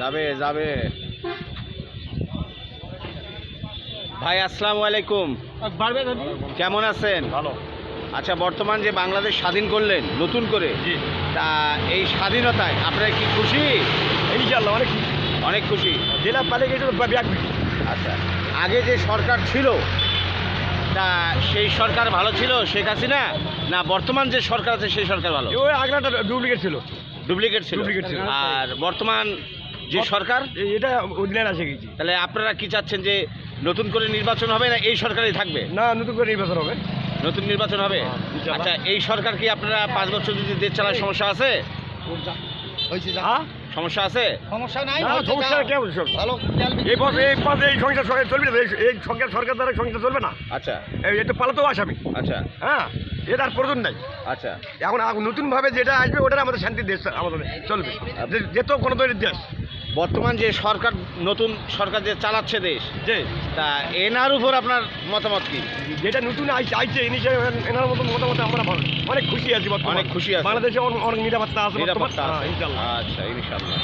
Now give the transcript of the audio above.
যাবে যাবে। ভাই আসসালামু আলাইকুম। কেমন আছেন? ভালো। আচ্ছা বর্তমান যে বাংলাদেশ স্বাধীন করলেন নতুন করে তা এই স্বাধীনতায় আপনারা কি খুশি? ইনশাল্লাহ অনেক অনেক খুশি। জেলা পালিয়ে গেছে আচ্ছা আগে যে সরকার ছিল তা সেই সরকার ভালো ছিল শেখ হাসিনা? না বর্তমান যে সরকার আছে সেই সরকার ভালো? ওই আগলাটা ডুপ্লিকেট ছিল। ডুপ্লিকেট ছিল। আর বর্তমান যে সরকার? এটা অরিজিনাল আসে গেছি তাহলে আপনারা কি চাচ্ছেন যে নতুন করে নির্বাচন হবে না এই সরকারই থাকবে? না নতুন করে নির্বাচন হবে। নতুন নির্বাচন হবে? হ্যাঁ, আচ্ছা এই সরকার কি আপনারা পাঁচ বছর যদি দেশ চালার সমস্যা আছে? হ্যাঁ? সমস্যা আছে? সমস্যা নাই সমস্যা কেমন ভালো এই এই এই সংসার সরকার চলবে না এই- সরকার দ্বারা সংসার চলবে না। আচ্ছা। এই এটা আসামি। আচ্ছা। হ্যাঁ এটা আর প্রয়োজন নাই। আচ্ছা। এখন নতুনভাবে যেটা আসবে ওটা আমাদের শান্তির দেশ আমাদের চলবে। যে- যেহেতু কোনো দলের দেশ। বর্তমান যে সরকার নতুন সরকার যে চালাচ্ছে দেশ যে তা এনার উপর আপনার মতামত কি? যেটা নতুন আইছে এই ইনিশে এনার মতো মতামত আমরা ভালো অনেক খুশি আছি অনেক খুশি আছি বাংলাদেশে অনেক নিরাপত্তা আছে নিরাপত্তা হ্যাঁ, আছে আচ্ছা ইনশাল্লাহ।